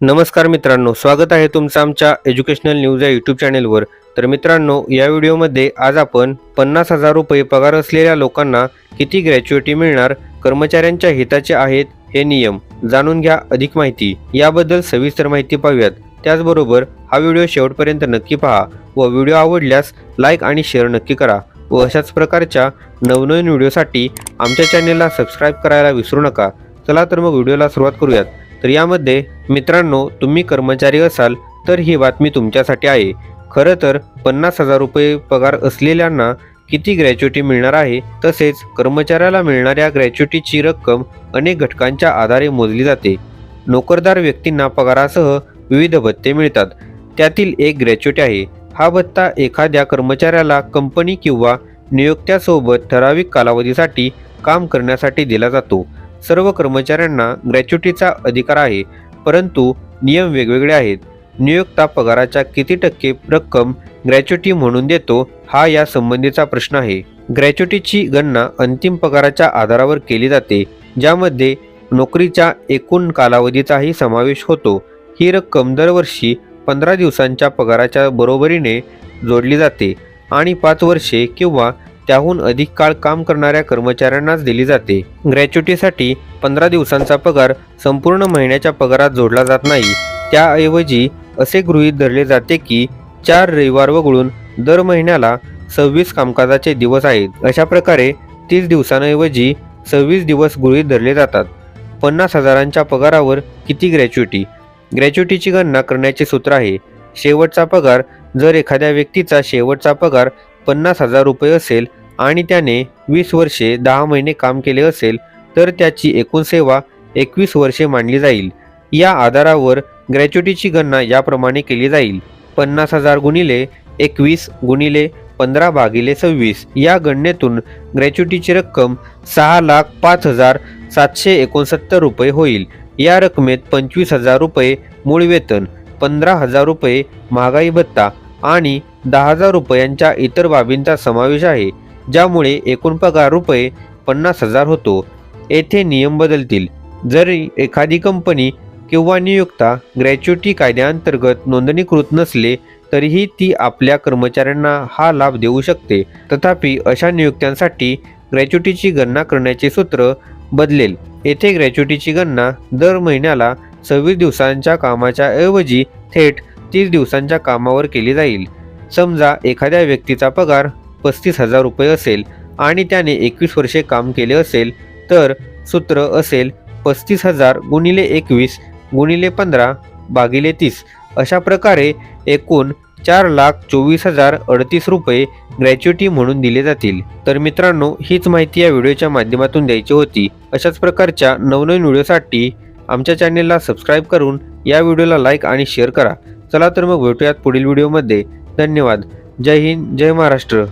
नमस्कार मित्रांनो स्वागत आहे तुमचं आमच्या एज्युकेशनल न्यूज या यूट्यूब चॅनेलवर तर मित्रांनो या व्हिडिओमध्ये आज आपण पन्नास हजार रुपये पगार असलेल्या लोकांना किती ग्रॅच्युएटी मिळणार कर्मचाऱ्यांच्या हिताचे आहेत हे नियम जाणून घ्या अधिक माहिती. याबद्दल सविस्तर माहिती पाहूयात. त्याचबरोबर हा व्हिडिओ शेवटपर्यंत नक्की पहा व व्हिडिओ आवडल्यास लाईक आणि शेअर नक्की करा व अशाच प्रकारच्या नवनवीन व्हिडिओसाठी आमच्या चॅनेलला सबस्क्राईब करायला विसरू नका. चला तर मग व्हिडिओला सुरुवात करूयात. तर यामध्ये मित्रांनो तुम्ही कर्मचारी असाल तर ही बातमी तुमच्यासाठी आहे. खरं तर पन्नास हजार रुपये पगार असलेल्यांना किती ग्रॅच्युटी मिळणार आहे? तसेच कर्मचाऱ्याला मिळणाऱ्या ग्रॅच्युटीची रक्कम अनेक घटकांच्या आधारे मोजली जाते. नोकरदार व्यक्तींना पगारासह विविध भत्ते मिळतात. त्यातील एक ग्रॅच्युटी आहे. हा भत्ता एखाद्या कर्मचाऱ्याला कंपनी किंवा नियोक्त्यासोबत ठराविक कालावधीसाठी काम करण्यासाठी दिला जातो. सर्व कर्मचाऱ्यांना ग्रॅच्युटीचा अधिकार आहे परंतु नियम वेगवेगळे आहेत. नियोक्ता पगाराच्या किती टक्के रक्कम ग्रॅच्युटी म्हणून देतो हा या संबंधीचा प्रश्न आहे. ग्रॅच्युटीची गणना अंतिम पगाराच्या आधारावर केली जाते ज्यामध्ये नोकरीच्या एकूण कालावधीचाही समावेश होतो. ही रक्कम दरवर्षी पंधरा दिवसांच्या पगाराच्या बरोबरीने जोडली जाते आणि पाच वर्षे किंवा त्याहून अधिक काळ काम करणाऱ्या कर्मचाऱ्यांनाच दिली जाते. ग्रॅच्युटीसाठी पंधरा दिवसांचा पगार संपूर्ण महिन्याच्या पगारात जोडला जात नाही. त्याऐवजी असे गृहीत धरले जाते की चार रविवार वगळून दर महिन्याला सव्वीस कामकाजाचे दिवस आहेत. अशा प्रकारे तीस दिवसांऐवजी सव्वीस दिवस गृहीत धरले जातात. पन्नास हजारांच्या पगारावर किती ग्रॅच्युटी? ग्रॅच्युटीची गणना करण्याचे सूत्र आहे. शेवटचा पगार जर एखाद्या व्यक्तीचा शेवटचा पगार पन्नास हजार रुपये असेल आणि त्याने वीस वर्षे दहा महिने काम केले असेल तर त्याची एकूण सेवा एकवीस वर्षे मानली जाईल. या आधारावर ग्रॅच्युटीची गणना याप्रमाणे केली जाईल. पन्नास हजार गुणिले एकवीस गुणिले पंधरा भागिले सव्वीस. या गणनेतून ग्रॅच्युटीची रक्कम सहा लाख पाच हजार सातशे एकोणसत्तर रुपये होईल. या रकमेत पंचवीस हजार रुपये मूळ वेतन पंधरा हजार रुपये महागाई भत्ता आणि दहा हजार रुपयांच्या इतर बाबींचा समावेश आहे. ज्यामुळे एकूण पगार रुपये पन्नास हजार होतो. येथे नियम बदलतील. जरी एखादी कंपनी किंवा नियुक्ता ग्रॅच्युटी कायद्याअंतर्गत नोंदणीकृत नसले तरीही ती आपल्या कर्मचाऱ्यांना हा लाभ देऊ शकते. तथापि अशा नियुक्त्यांसाठी ग्रॅच्युटीची गणना करण्याचे सूत्र बदलेल. येथे ग्रॅच्युटीची गणना दर महिन्याला सव्वीस दिवसांच्या कामाच्या ऐवजी थेट तीस दिवसांच्या कामावर केली जाईल. समजा एखाद्या व्यक्तीचा पगार पस्तीस हजार रुपये असेल आणि त्याने एकवीस वर्षे काम केले असेल तर सूत्र असेल पस्तीस हजार गुणिले एकवीस गुणिले पंधरा भागिले तीस. अशा प्रकारे एकूण चार लाख चोवीस हजार अडतीस रुपये ग्रॅच्युटी म्हणून दिले जातील. तर मित्रांनो हीच माहिती या व्हिडिओच्या माध्यमातून द्यायची होती. अशाच प्रकारच्या नवनवीन व्हिडिओसाठी आमच्या चॅनेलला सबस्क्राईब करून या व्हिडिओला लाईक आणि शेअर करा. चला तर मग भेटूयात पुढील व्हिडिओमध्ये. धन्यवाद. जय हिंद जय महाराष्ट्र.